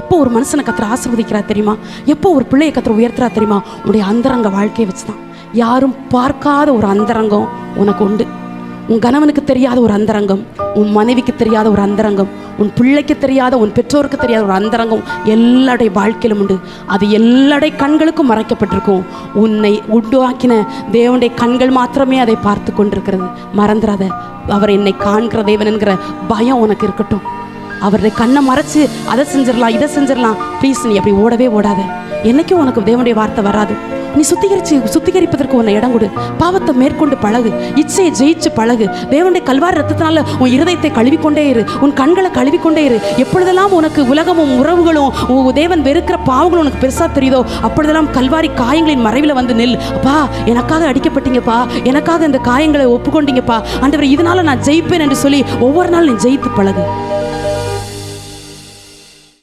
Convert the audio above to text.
எப்போ ஒரு மனுஷனை கத்திர ஆசிர்வதிக்கிறா தெரியுமா? எப்போ ஒரு பிள்ளையை கத்திர உயர்த்துறா தெரியுமா? உன்னுடைய அந்தரங்க வாழ்க்கையை வச்சு தான் யாரும் பார்க்காத ஒரு அந்தரங்கம் உனக்கு உண்டு. உன் கணவனுக்கு தெரியாத ஒரு அந்தரங்கம் உன் மனைவிக்கு தெரியாத ஒரு அந்தரங்கம் உன் பிள்ளைக்கு தெரியாத உன் பெற்றோருக்கு தெரியாத ஒரு அந்தரங்கம் எல்லாருடைய வாழ்க்கையிலும் உண்டு. அது எல்லாருடைய கண்களுக்கும் மறைக்கப்பட்டிருக்கும். உன்னை உண்டாக்கின தேவனுடைய கண்கள் மாத்திரமே அதை பார்த்து கொண்டிருக்கிறது. மறந்துடாத அவர் என்னை காண்கிற தேவன் என்கிற பயம் உனக்கு இருக்கட்டும். அவருடைய கண்ணை மறைச்சு அதை செஞ்சிடலாம் இதை செஞ்சிடலாம். ப்ளீஸ் நீ அப்படி ஓடவே ஓடாத. என்னைக்கும் உனக்கு தேவனுடைய வார்த்தை வராது. நீ சுத்திகரிச்சு சுத்திகரிப்பதற்கு உன்னை இடம் கொடு. பாவத்தை மேற்கொண்டு பழகு. இச்சையை ஜெயிச்சு பழகு. தேவனுடைய கல்வார் ரத்தத்தினால உன் இருதயத்தை கழுவிக்கொண்டே இரு. உன் கண்களை கழுவிக்கொண்டே இரு. எப்பொழுதெல்லாம் உனக்கு உலகமும் உறவுகளும் தேவன் வெறுக்கிற பாவங்களும் உனக்கு பெருசாக தெரியுதோ அப்பொழுதெல்லாம் கல்வாரி காயங்களின் மறைவில் வந்து நில். அப்பா எனக்காக அடிக்கப்பட்டீங்கப்பா. எனக்காக இந்த காயங்களை ஒப்புக்கொண்டீங்கப்பா. ஆண்டவர் இதனால நான் ஜெயிப்பேன் என்று சொல்லி ஒவ்வொரு நாள் நீ ஜெயித்து பழகு.